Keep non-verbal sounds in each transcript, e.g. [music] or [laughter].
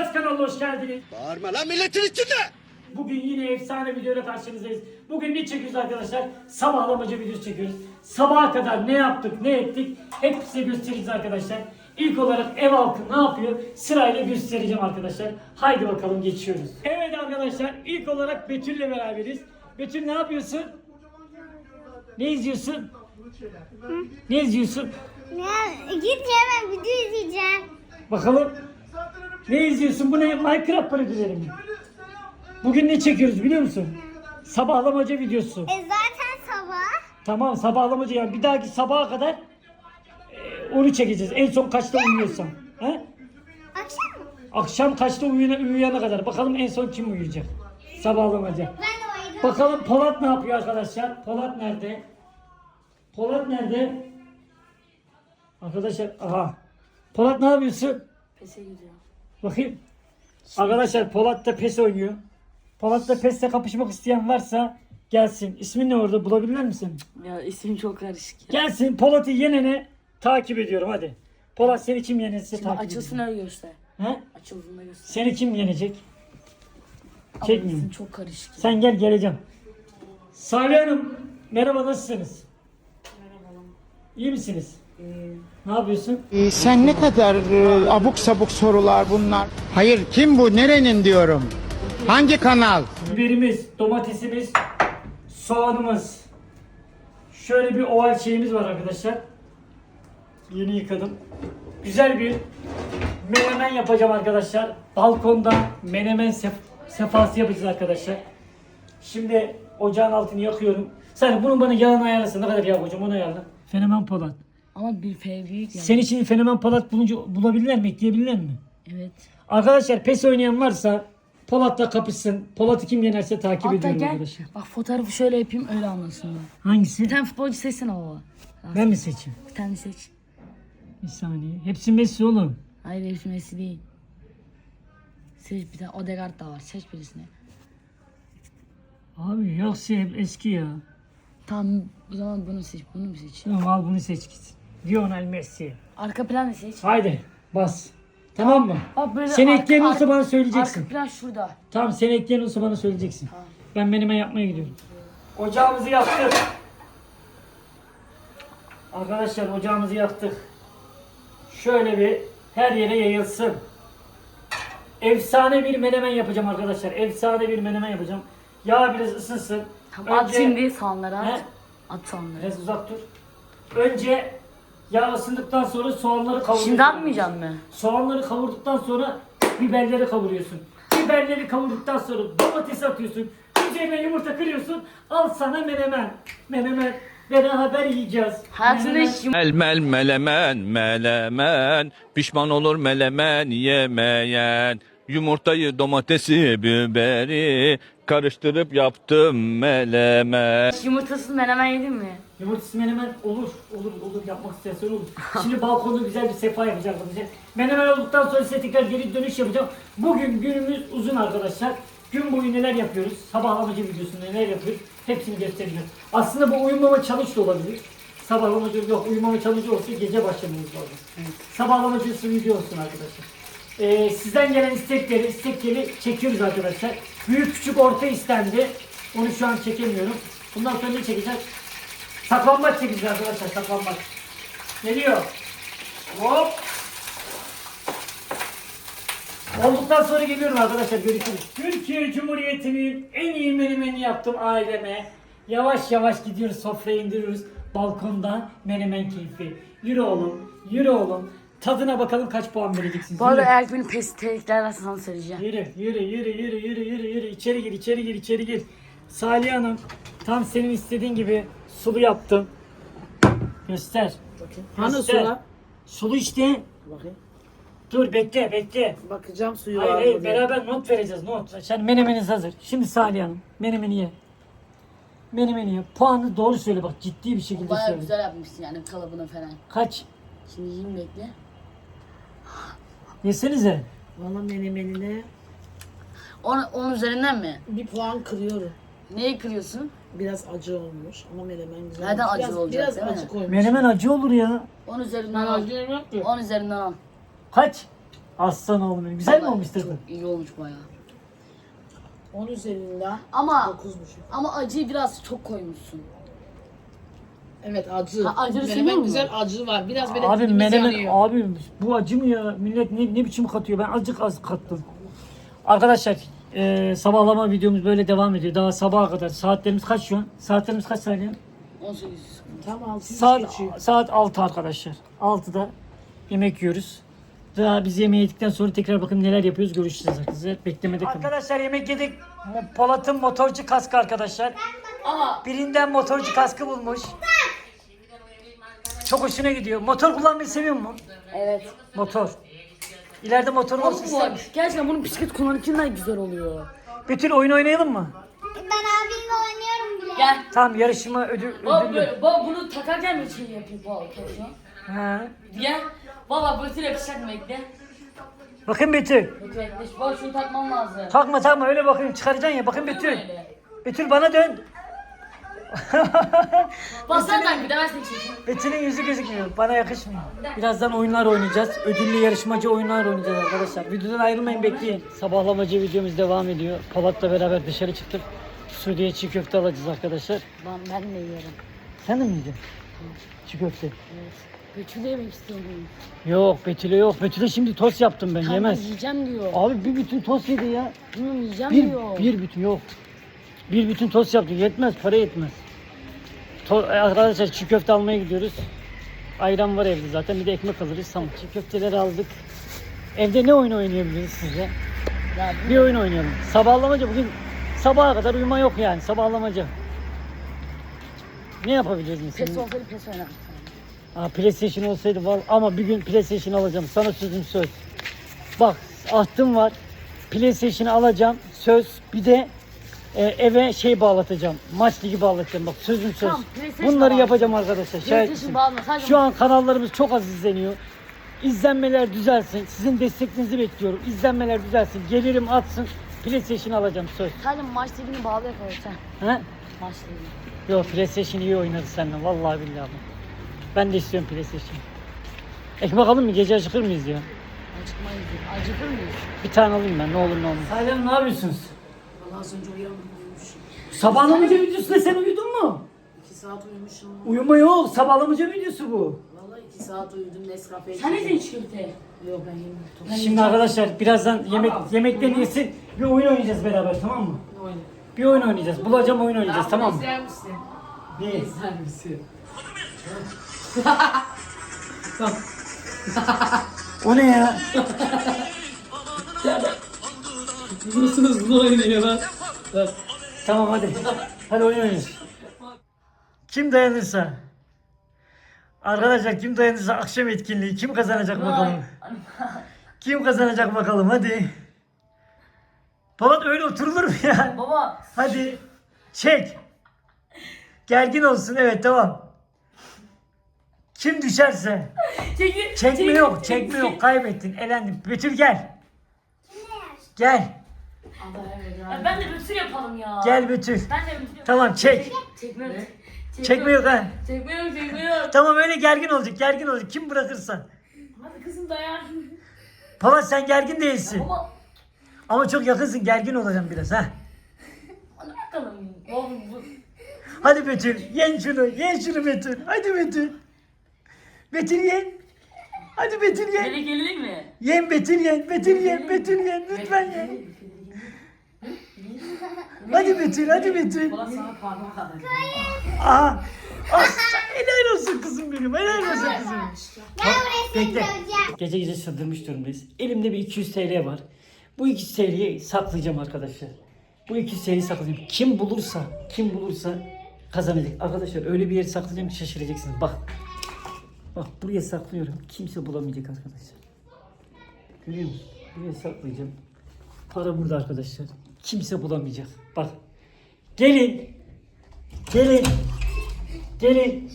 Yaz kanalına hoş geldiniz. Bağırma lan milletin içinde! Bugün yine efsane videoyla karşınızdayız. Bugün ne çekiyoruz arkadaşlar? Sabahlamacı videosu çekiyoruz. Sabaha kadar ne yaptık, ne ettik hep size göstereceğiz arkadaşlar. İlk olarak ev halkı ne yapıyor? Sırayla göstereceğim arkadaşlar. Haydi bakalım geçiyoruz. Evet arkadaşlar ilk olarak Betül'le beraberiz. Betül ne yapıyorsun? Ne izliyorsun? Ne izliyorsun? Ya git hemen video izleyeceğim. Bakalım. Ne izliyorsun? Bu ne? Minecraft parodileri mi? Bugün ne çekiyoruz biliyor musun? Sabahlamaca videosu. E zaten sabah. Tamam sabahlamacı yani bir dahaki sabaha kadar e, onu çekeceğiz. En son kaçta uyuyorsan. He? Akşam mı? Akşam kaçta uyuyana, uyuyana kadar. Bakalım en son kim uyuyacak? Sabahlamaca. Ben de uyudum. Bakalım Polat ne yapıyor arkadaşlar? Polat nerede? Polat nerede? Arkadaşlar aha. Polat ne yapıyorsun? Pese gidiyor. Bakayım. Arkadaşlar Polat da PES oynuyor. Polat da PES'le kapışmak isteyen varsa gelsin. İsmin ne orada bulabilir misin? Ya isim çok karışık ya. Gelsin Polat'ı yenene takip ediyorum hadi. Polat seni kim yenirse Şimdi takip açılsın ediyorum. öyle göster. He? Açıldığında göster. Seni kim yenecek? Ama Çekmeyeyim. isim çok karışık ya. Sen gel geleceğim. Salih Hanım merhaba nasılsınız? İyi misiniz? Ne yapıyorsun? Ee, Sen ne kadar e, abuk sabuk sorular bunlar. Hayır kim bu nerenin diyorum. Hangi kanal? Biberimiz, domatesimiz, soğanımız. Şöyle bir oval şeyimiz var arkadaşlar. Yeni yıkadım. Güzel bir menemen yapacağım arkadaşlar. Balkonda menemen sef- sefası yapacağız arkadaşlar. Şimdi ocağın altını yakıyorum. Sen bunun bana yağını ayarlasın. Ne kadar yağ koyacağım onu ayarla. Fenomen Polat. Ama bir F büyük ya. Senin için Fenomen Polat bulunca bulabilirler mi? Ekleyebilirler mi? Evet. Arkadaşlar PES oynayan varsa Polat'la kapışsın. Polat'ı kim yenerse takip Hatta ediyorum gel. arkadaşlar. Bak fotoğrafı şöyle yapayım öyle anlasınlar. Hangisi? Bir tane futbolcu seçsene baba. Ben mi seçeyim? Bir tane seç. Bir saniye. Hepsi Messi oğlum. Hayır hepsi Messi değil. Seç bir tane Odegaard da var. Seç birisini. Abi yoksa hep eski ya. Tamam o zaman bunu seç. Bunu mu seç? Tamam al bunu seç git. Lionel Messi. Arka plan da seç. Haydi bas. Tamam mı? Bak böyle Seni arka- ekleyen olursa arka- bana söyleyeceksin. Arka plan şurada. Tamam seni ekleyen olursa bana söyleyeceksin. Ben menemen yapmaya gidiyorum. Ocağımızı yaktık. Arkadaşlar ocağımızı yaktık. Şöyle bir her yere yayılsın. Efsane bir menemen yapacağım arkadaşlar. Efsane bir menemen yapacağım. Yağ biraz ısınsın. Tamam at şimdi soğanları He? at. At soğanları. Biraz uzak dur. Önce yağ ısındıktan sonra soğanları kavuruyorsun. Şimdi atmayacağım mı? Soğanları kavurduktan sonra biberleri kavuruyorsun. Biberleri kavurduktan sonra domates atıyorsun. Üzerine yumurta kırıyorsun. Al sana menemen. Menemen. Beraber yiyeceğiz. Hayatımda Menemen. hiç yum- El mel melemen melemen Pişman olur melemen yemeyen Yumurtayı domatesi biberi Karıştırıp yaptım melemen yumurtasız menemen yedin mi? Yumurtasız menemen olur. Olur olur yapmak istersen olur. Şimdi balkonda güzel bir sefa yapacağım arkadaşlar. Menemen olduktan sonra size tekrar geri dönüş yapacağım. Bugün günümüz uzun arkadaşlar. Gün boyu neler yapıyoruz? Sabahlamacı videosunda neler yapıyoruz? Hepsini göstereceğim. Aslında bu uyumama çalış da olabilir. Sabahlamacı yok uyumama çalışı olsa gece başlamamız lazım. Sabahlamacısı video olsun arkadaşlar. Ee, sizden gelen istekleri, istekleri çekiyoruz arkadaşlar. Büyük küçük orta istendi. Onu şu an çekemiyorum. Bundan sonra ne çekeceğiz? Saklambaç çekeceğiz arkadaşlar saklambaç. Geliyor. Hop. Olduktan sonra geliyorum arkadaşlar görüşürüz. Türkiye Cumhuriyeti'nin en iyi menemeni yaptım aileme. Yavaş yavaş gidiyoruz sofraya indiriyoruz. Balkonda menemen keyfi. Yürü oğlum, yürü oğlum. Tadına bakalım kaç puan vereceksiniz. Bu arada Yürü. eğer beni pes tehditlerlerse sana söyleyeceğim. Yürü, yürü, yürü, yürü, yürü, yürü, yürü. İçeri gir, içeri gir, içeri gir. Salih Hanım, tam senin istediğin gibi sulu yaptım. Göster. Hani Göster. sula? Sulu işte. Bakayım. Dur bekle, bekle. Bakacağım suyu Hayır, var hayır, mı diye. beraber not vereceğiz, not. Sen menemeniz hazır. Şimdi Salih Hanım, menemeni ye. Menemeni ye. Puanı doğru söyle bak, ciddi bir şekilde Baya söyle. güzel yapmışsın yani kalıbını falan. Kaç? Şimdi yiyeyim bekle. Yesenize. Valla menemenine On, onun üzerinden mi? bir puan kırıyorum. Neyi kırıyorsun? Biraz acı olmuş ama menemen güzel. Nereden olmuş. acı biraz, olacak, Biraz değil mi? acı koymuş. Menemen acı olur ya. On üzerinden Ben al. acı yemem ki. 10 üzerinden al. Kaç? Aslan oğlum benim. Güzel mi olmuş tadı? İyi olmuş baya. 10 üzerinden Ama 9,5. ama acıyı biraz çok koymuşsun. Evet acı. Ha, acını Menemen seviyor musun? güzel acı var. Biraz böyle Abi dilimiz menemen yanıyor. abi bu acı mı ya? Millet ne, ne biçim katıyor? Ben azıcık az kattım. Arkadaşlar e, sabahlama videomuz böyle devam ediyor. Daha sabaha kadar. Saatlerimiz kaç şu an? Saatlerimiz kaç saniye? 18. Tam 600 Saat geçiyor. saat 6 arkadaşlar. 6'da yemek yiyoruz. Daha biz yemeği yedikten sonra tekrar bakın neler yapıyoruz görüşeceğiz arkadaşlar. Beklemede kalın. Arkadaşlar yemek yedik. Mo- Polat'ın motorcu kaskı arkadaşlar. Ama Birinden motorcu kaskı bulmuş. Çok hoşuna gidiyor. Motor kullanmayı seviyor mu? evet. Motor. İleride motor olsun ister misin? gerçekten bunun bisiklet kullanırken güzel oluyor. Betül oyun oynayalım mı? Ben abimle oynuyorum bile. Gel. Tamam yarışma ödül, Bak ödüllü. böyle, bunu takarken mi şey yapayım bu arkadaşlar? Ha. Gel. Valla böyle yapacak mı bekle? Bakın Betül. Bekle bekle. Bak şunu takmam lazım. Takma takma öyle bakayım çıkaracaksın ya. Bakın Betül. Böyle. Betül bana dön. Basar tak bir de ben seni çekeyim. Betül'ün yüzü gözükmüyor. Bana yakışmıyor. Birazdan oyunlar oynayacağız. Ödüllü yarışmacı oyunlar oynayacağız arkadaşlar. Videodan ayrılmayın bekleyin. Sabahlamacı videomuz devam ediyor. Polat'la beraber dışarı çıktık. Suudiye çiğ köfte alacağız arkadaşlar. Ben, ben de yerim. Sen de mi yiyeceksin? Çiğ köfte. Evet. Götü de yemek istiyorum. Yok Betül'e yok. Betül'e şimdi tost yaptım ben. Kanka Yemez. Yiyeceğim diyor. Abi bir bütün tost yedi ya. Bilmiyorum yiyeceğim Bir, diyor. bir bütün yok. Bir bütün tost yaptık. Yetmez. Para yetmez. To- e, arkadaşlar çiğ köfte almaya gidiyoruz. Ayran var evde zaten. Bir de ekmek alırız. Tamam. Çiğ köfteleri aldık. Evde ne oyun oynayabiliriz sizce? Ya Bir oyun oynayalım. Sabahlamaca bugün sabaha kadar uyuma yok yani. Sabahlamaca. Ne yapabiliriz pes mesela? olsaydı pes oynardım. Aa, PlayStation olsaydı var ama bir gün PlayStation alacağım. Sana sözüm söz. Bak ahtım var. PlayStation'ı alacağım. Söz. Bir de e, eve şey bağlatacağım. Maç ligi bağlatacağım. Bak sözüm söz. Tamam, PlayStation Bunları bağla. yapacağım arkadaşlar. Şahit PlayStation misin? bağlama, sadece- Şu an kanallarımız çok az izleniyor. İzlenmeler düzelsin. Sizin desteklerinizi bekliyorum. İzlenmeler düzelsin. Gelirim atsın. PlayStation alacağım söz. Sadece maç ligini bağlı yakalayacağım. He? Maç ligini. Yok PlayStation iyi oynarız seninle. Vallahi billahi. Ben de istiyorum PlayStation. Ekmek alın mı? Gece acıkır mıyız ya? Acıkmayız. Acıkır mıyız? Bir tane alayım ben ne olur ne olmaz. Hayran ne yapıyorsunuz? Az önce uyumuşum. Sabahlamaca videosu da sen uyudun mu? 2 saat uyumuşum. Uyuma yok. Sabahlamaca videosu bu. Vallahi 2 saat uyudum Nescafe Sen ne çikolata? Yok ben yemiyorum. Şimdi arkadaşlar birazdan yemek yemeklerini yesin. Bir oyun oynayacağız beraber tamam mı? Bir oyun oynayacağız. Bulacağım oyun oynayacağız tamam mı? İster misin? Ne? İster misin? O ne ya? [laughs] Nasıl hızlı oynuyor lan? Tamam hadi. Hadi oyun oynayacağız. Kim dayanırsa. Arkadaşlar kim dayanırsa akşam etkinliği kim kazanacak bakalım. Kim kazanacak bakalım hadi. Polat öyle oturulur mu ya? Baba. Hadi çek. Gergin olsun evet tamam. Kim düşerse. Çekil. Çekme yok, çekme yok. Kaybettin, elendin. Betül gel. Gel. Ya ben de bütün yapalım ya. Gel Betül. Ben de bütün Tamam çek. Çekme yok. Çekme yok ha. Çekme yok çekme yok. Tamam öyle gergin olacak, gergin olacak. Kim bırakırsa. Hadi kızım dayan. Polat sen gergin değilsin. Baba. Ama çok yakınsın, gergin olacaksın biraz ha. Hadi bakalım. Baba bu. Hadi Betül, yen şunu, yen şunu Betül. Hadi Betül. Betül yen. Hadi Betül yen. Nereye gelelim mi? Yen Betül yen, Betül yen, Betül yen. Lütfen yen. Hadi Betül, hadi Betül. Bana sana parmak kadar. Aha. Aslan, helal olsun kızım benim, helal olsun kızım. Gel buraya seni Bekle. döveceğim. Gece gece sırdırmış durumdayız. Elimde bir 200 TL var. Bu 200 TL'yi saklayacağım arkadaşlar. Bu 200 TL'yi saklayacağım. Kim bulursa, kim bulursa kazanacak. Arkadaşlar öyle bir yere saklayacağım ki şaşıracaksınız. Bak. Bak buraya saklıyorum. Kimse bulamayacak arkadaşlar. Görüyor musun? Buraya saklayacağım. Para burada arkadaşlar. Kimse bulamayacak. Bak. Gelin. Gelin. Gelin.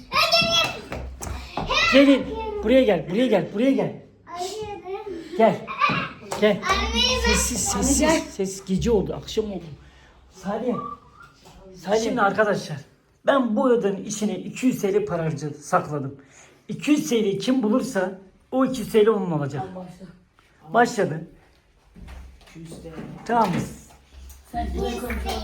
Gelin. Buraya gel. Buraya gel. Buraya gel. Gel. Gel. Sessiz sessiz. Ses gece oldu. Akşam oldu. Salih. Salih. Şimdi arkadaşlar. Ben bu odanın içine 200 TL para harcadım. Sakladım. 200 TL kim bulursa o 200 TL onun olacak. Başla. Başladın. Küste. Tamam? Sen.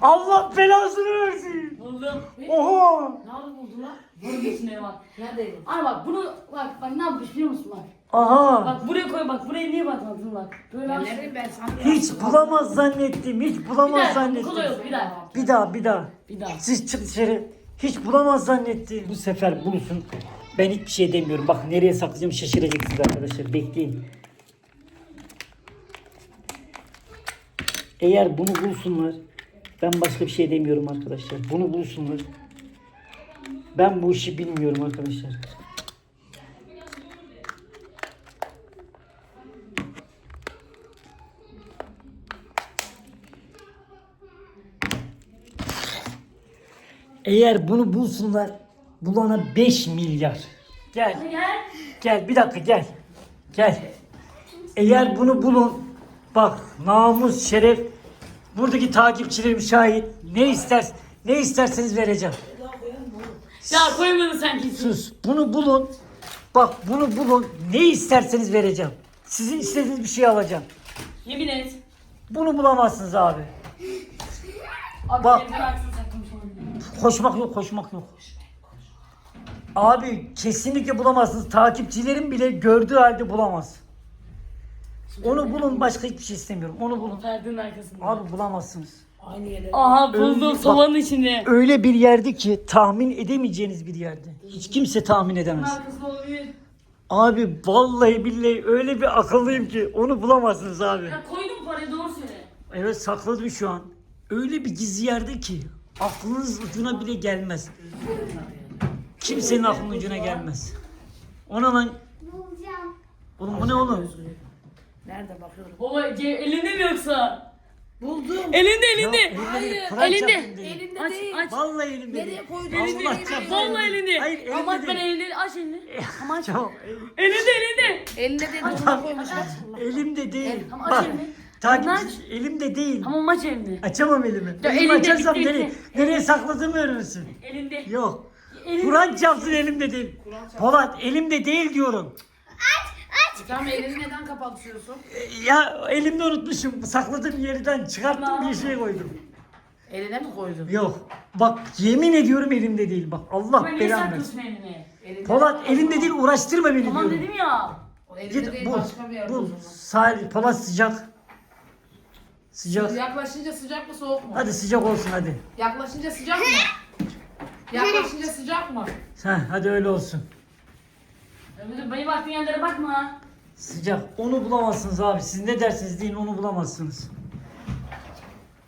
Allah belasını versin. Buldum. Oha. Nerede buldun lan? Bunun içine bak. Neredeydin? Ay bak bunu bak bak ne yapmış biliyor musun bak. Aha. Bak buraya koy bak buraya niye bakmadın bak. Böyle Ben aç. neredeyim ben sana Hiç bulamaz zannettim. Hiç Bir bulamaz daha. Bu zannettim. kolay yok bir daha. Bir daha bir daha. Bir daha. Siz çık dışarı. Hiç bulamaz zannettim. Bu sefer bulursun. Ben hiçbir şey demiyorum. Bak nereye saklayacağım şaşıracaksınız arkadaşlar. Bekleyin. Eğer bunu bulsunlar. Ben başka bir şey demiyorum arkadaşlar. Bunu bulsunlar. Ben bu işi bilmiyorum arkadaşlar. Eğer bunu bulsunlar bulana 5 milyar. Gel. Gel. Bir dakika gel. Gel. Eğer bunu bulun. Bak namus, şeref. Buradaki takipçilerim şahit. Ne ister ne isterseniz vereceğim. Ya koymadın sen kesin. Sus. Bunu bulun. Bak bunu bulun. Ne isterseniz vereceğim. Sizin istediğiniz bir şey alacağım. Yemin et. Bunu bulamazsınız abi. Abi Bak. sen. Koşmak yok, koşmak yok. Abi kesinlikle bulamazsınız. Takipçilerim bile gördüğü halde bulamaz. Onu bulun başka hiçbir şey istemiyorum. Onu bulun. Perdenin arkasında. Abi bulamazsınız. Aynı yere. Aha Öyle- buldum bak- sobanın içinde. Öyle bir yerde ki tahmin edemeyeceğiniz bir yerde. Hiç kimse tahmin edemez. Arkasında olabilir. Abi vallahi billahi öyle bir akıllıyım ki onu bulamazsınız abi. Ya koydum parayı doğru söyle. Evet sakladım şu an. Öyle bir gizli yerde ki aklınız ucuna bile gelmez. Kimsenin aklının ucuna gelmez. Ona lan Bulacağım. Oğlum bu ne oğlum? Nerede bakıyorum? Baba ce- elinde mi yoksa? Buldum. Elinde elinde. elinde. Kur'an elinde. çarpsın değil. Elinde Aç değil. aç. Vallahi elimde Nereye değil. koydun? Allah Elinde değil. çarpsın. Vallahi elinde. Hayır elimde Ama aç ben değil. elinde aç elini. Ama aç. [laughs] Tamam, Elinde elinde. Elinde değil. Ona koymuş. elimde değil. Tamam, aç Bak elini. takip Aç. elimde değil. Tamam aç elini. Açamam elimi. Ya elimi elinde açarsam gitti, nereye, gitti. nereye sakladığımı öğrenirsin. Elinde. Yok. Elinde. Kur'an çarpsın elimde değil. Polat elimde değil diyorum. Tamam elini neden kapatıyorsun? Ya elimde unutmuşum. Sakladığım yerden çıkarttım bir şey koydum. Eline mi koydun? Yok. Bak yemin ediyorum elimde değil. Bak Allah niye belanı versin. saklıyorsun elini? Elinde Polat elimde değil uğraştırma beni Tamam diyorum. dedim ya. O elinde Git değil bul. başka bir yerde o zaman. Sahil Polat sıcak. Sıcak. Yaklaşınca sıcak mı soğuk mu? Hadi sıcak olsun hadi. Yaklaşınca sıcak mı? Yaklaşınca sıcak mı? Ha, hadi öyle olsun. Ömrüm beni baktığın yerlere bakma. Sıcak. Onu bulamazsınız abi. Siz ne dersiniz deyin onu bulamazsınız.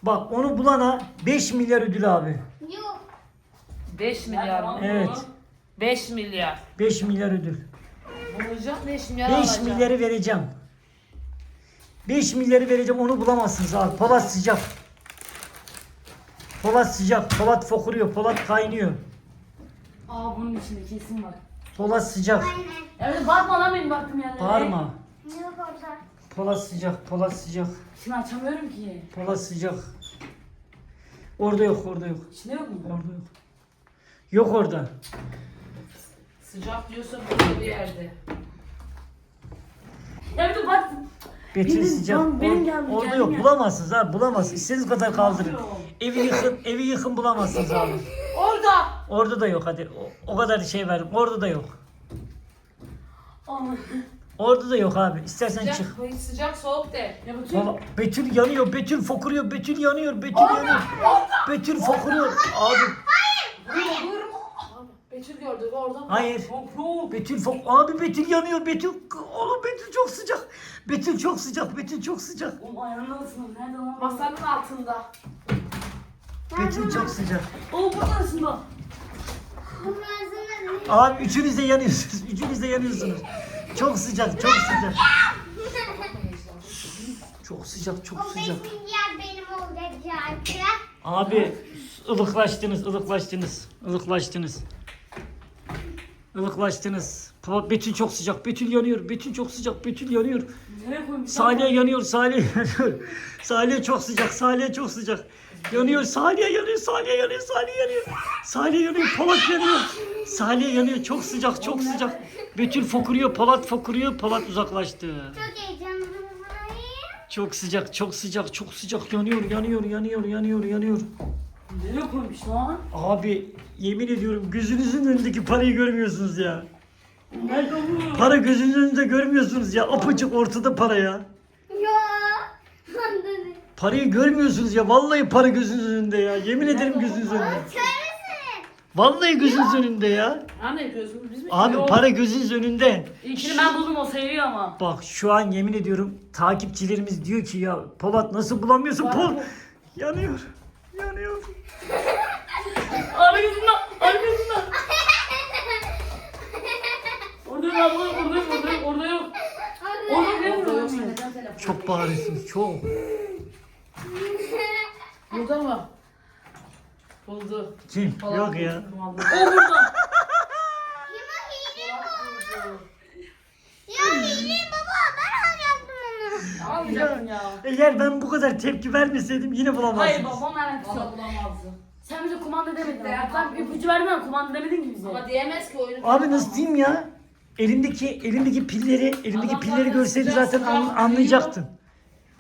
Bak onu bulana 5 milyar ödül abi. Yok. 5 milyar mı? Evet. 5 milyar. 5 milyar ödül. Bulacağım 5 milyar 5 alacağım. milyarı vereceğim. 5 milyarı vereceğim onu bulamazsınız abi. Polat sıcak. Polat sıcak. Polat fokuruyor. Polat kaynıyor. Aa bunun içinde kesin var. Polat sıcak. Aynen. Evet bakma lan benim baktığım yerlere. Bağırma. Yok orada. Polat sıcak. Polat sıcak. Şimdi açamıyorum ki. Polat sıcak. Orada yok, orada yok. İçinde yok mu? Orada yok. Yok orada. Sıcak diyorsa burada bir yerde. Ya bir dur bak. Betül Benim- sıcak. benim Or- geldi, orada geldi yok. ya. Bulamazsınız abi. Bulamazsınız. İstediğiniz kadar kaldırın. Evi yıkın. Evi yıkın bulamazsınız abi. Orada. Orada da yok hadi. O, o kadar şey verdim. Orada da yok. Aa. Orada da yok abi. İstersen çık. Sıcak, sıcak soğuk de. Ya bakayım. Valla Betül yanıyor. Betül fokuruyor. Betül yanıyor. Betül yanıyor. Betül fokuruyor. Abi Betül gördük orada hayır. Betül fok Abi Betül yanıyor. Betül oğlum Betül çok sıcak. Betül çok sıcak. Betül çok sıcak. Oğlum ayağında mısın? Nerede lan? Masanın altında. Betül çok sıcak. Arasında. Bunun ne? Abi üçünüz de yanıyorsunuz. Üçünüz de yanıyorsunuz. Çok sıcak. Çok sıcak. Çok sıcak. Çok O 5 sıcak. milyar benim olacak. Abi ılıklaştınız, ılıklaştınız, ılıklaştınız. Ilıklaştınız. Polat Betül çok sıcak. Betül yanıyor. Betül çok sıcak. Betül yanıyor. Nereye koymuş? Salih yanıyor. Salih yanıyor. Salih çok sıcak. Salih çok sıcak. Yanıyor. Salih yanıyor. Salih yanıyor. Salih yanıyor. Salih yanıyor. Polat yanıyor. Salih yanıyor. Çok sıcak. Çok sıcak. Betül fokuruyor. Polat fokuruyor. Polat uzaklaştı. Çok heyecanlıyım. Çok sıcak. Çok sıcak. Çok sıcak. Yanıyor. Yanıyor. Yanıyor. Yanıyor. Yanıyor. Nereye koymuş lan? Abi yemin ediyorum gözünüzün önündeki parayı görmüyorsunuz ya. Nerede bu? Para gözünüzün önünde görmüyorsunuz ya. Apacık ortada para ya. Ya. [laughs] Parayı görmüyorsunuz ya. Vallahi para gözünüzün önünde ya. Yemin ederim gözünüzün önünde. Vallahi gözünüz önünde ya. Anne gözümüz biz mi? Abi Yok. para gözünüz önünde. İlkini ben buldum o seviyor ama. Bak şu an yemin ediyorum takipçilerimiz diyor ki ya Polat nasıl bulamıyorsun Pol? Yanıyor. Yanıyor. Arkasından, arkasından. Yok, orada yok. Orada yok, orada yok. Çok bağırıyorsunuz çok. Burada mı? Buldu. Kim? Yok ya. O burada. Ya hile baba ben alacaktım onu. Almayacaktım ya. Eğer ben bu kadar tepki vermeseydim yine Hayır bulamazdınız. babam alakası Valla yok. bulamazdı. Sen bize kumanda demedin. Ya, Sen tamam. ipucu vermeden kumanda demedin ki bize. Ama diyemez ki oyunu. Abi nasıl diyeyim ya? Elimdeki elimdeki pilleri elimdeki Adam pilleri zaten görseydi sıcak zaten an- anlayacaktın.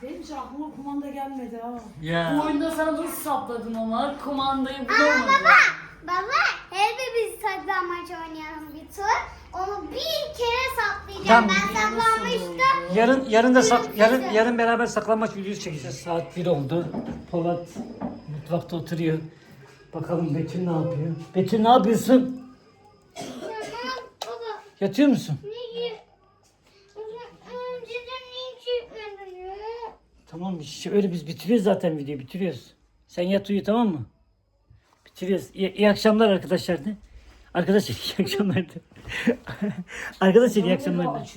Benim hiç aklıma kumanda gelmedi ha. Bu Ya. oyunda sana nasıl sapladın Omar? Kumandayı Aa bulamadın. baba. Baba hepimiz saklanmaç oynayalım bir tur. Onu bir kere saplayacağım. Tamam. Ben saklanmıştım. Yarın yarın da sak, yarın yarın beraber saklanmaç videosu çekeceğiz. Saat 1 oldu. Polat mutfakta oturuyor. Bakalım Betül ne yapıyor? Betül ne yapıyorsun? Tamam baba. Yatıyor musun? Niye? Önceden niye çıkmadın ya? Tamam işte öyle biz bitiriyoruz zaten videoyu bitiriyoruz. Sen yat uyu tamam mı? Bitiriyoruz. İyi, iyi akşamlar arkadaşlar de. Arkadaşlar iyi akşamlar [laughs] arkadaşlar iyi akşamlar.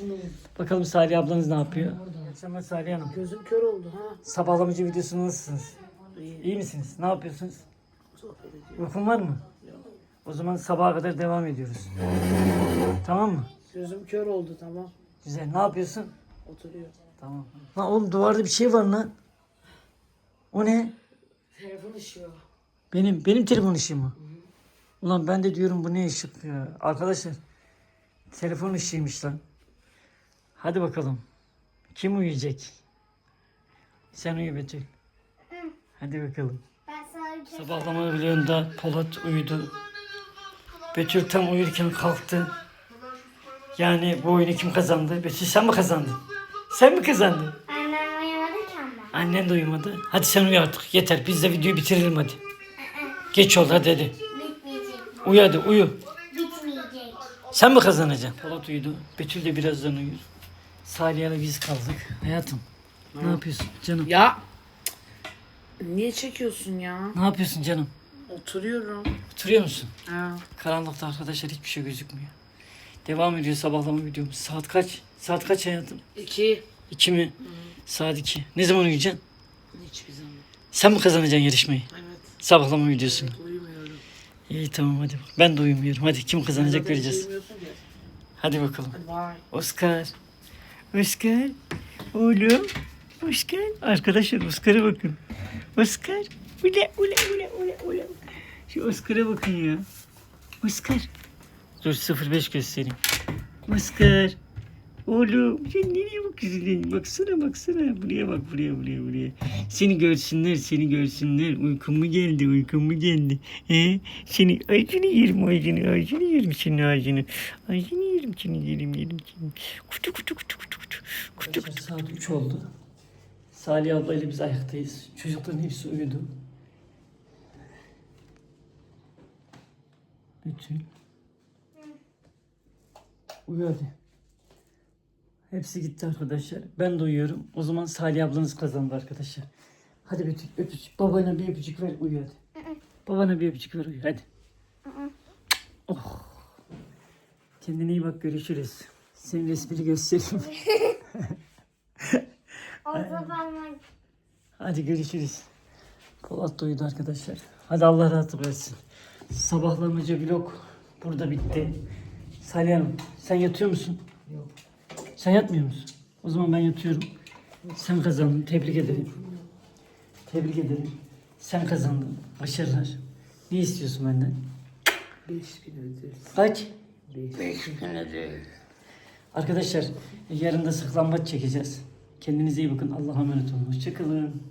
Bakalım Salih ablanız ne yapıyor? İyi akşamlar Salih Hanım. Gözüm kör oldu ha. Sabahlamacı videosu nasılsınız? İyi misiniz? Ne yapıyorsunuz? Uykun var mı? O zaman sabaha kadar devam ediyoruz. Tamam mı? Gözüm kör oldu tamam. Güzel. Ne yapıyorsun? Oturuyor. Tamam. Lan oğlum duvarda bir şey var lan. O ne? Telefon ışıyor. Benim benim telefon ışığı mı? Ulan ben de diyorum bu ne ışık ya. Arkadaşlar telefon ışığıymış lan. Hadi bakalım. Kim uyuyacak? Sen uyu Betül. Hadi bakalım. Şey Sabahlama bloğunda Polat uyudu. Betül tam uyurken kalktı. Yani bu oyunu kim kazandı? Betül sen mi kazandın? Sen mi kazandın? Annem uyumadı ki ama. Annen de uyumadı. Hadi sen uyu artık. Yeter. Biz de videoyu bitirelim hadi. Geç oldu hadi hadi. Uyu hadi uyu. Bitmeyecek. Sen mi kazanacaksın? Polat uyudu. Betül de birazdan uyur. Salih'le biz kaldık. Hayatım. Ne yapıyorsun canım? Ya. Niye çekiyorsun ya? Ne yapıyorsun canım? Oturuyorum. Oturuyor musun? Ha. Karanlıkta arkadaşlar hiçbir şey gözükmüyor. Devam ediyor sabahlama videomuz. Saat kaç? Saat kaç hayatım? İki. İki mi? Saat iki. Ne zaman uyuyacaksın? Hiçbir zaman. Sen mi kazanacaksın yarışmayı? Evet. Sabahlama videosunu. Uyumuyorum. İyi tamam hadi. Ben de uyumuyorum. Hadi kim kazanacak göreceğiz. Hadi bakalım. Oscar. Oscar. Oğlum. Oscar. Arkadaşlar Oscar'a bakın. Oscar. Ule ule ule ule ule. Şu Oscar'a bakın ya. Oscar. Dur 05 göstereyim. Oscar. Oğlum sen nereye bakıyorsun? Baksana baksana. Buraya bak buraya buraya buraya. Seni görsünler seni görsünler. Uykum mu geldi uykum mu geldi. He? Seni ağzını yerim ağzını ağzını yerim senin ağzını. Ağzını yerim seni yerim yerim seni. Kutu kutu kutu kutu kutu. Kutu kutu. Saat 3 oldu. Salih ablayla biz ayaktayız. Çocukların hepsi uyudu. Bütün. Uyu hadi. Hepsi gitti arkadaşlar. Ben de uyuyorum. O zaman Salih ablanız kazandı arkadaşlar. Hadi Betül öpücük. Babana bir öpücük ver uyu hadi. Babana bir öpücük ver uyu hadi. Oh. Kendine iyi bak görüşürüz. Senin resmini göstereyim. [laughs] O zaman Hadi görüşürüz. Polat da uyudu arkadaşlar. Hadi Allah rahatlık versin. Sabahlamacı vlog burada bitti. Salih Hanım sen yatıyor musun? Yok. Sen yatmıyor musun? O zaman ben yatıyorum. Sen kazandın. Tebrik ederim. Tebrik ederim. Sen kazandın. Başarılar. Ne istiyorsun benden? 5000 ödül. Kaç? 5000 ödül. Arkadaşlar yarın da saklambaç çekeceğiz. Kendinize iyi bakın. Allah'a emanet olun. Hoşçakalın.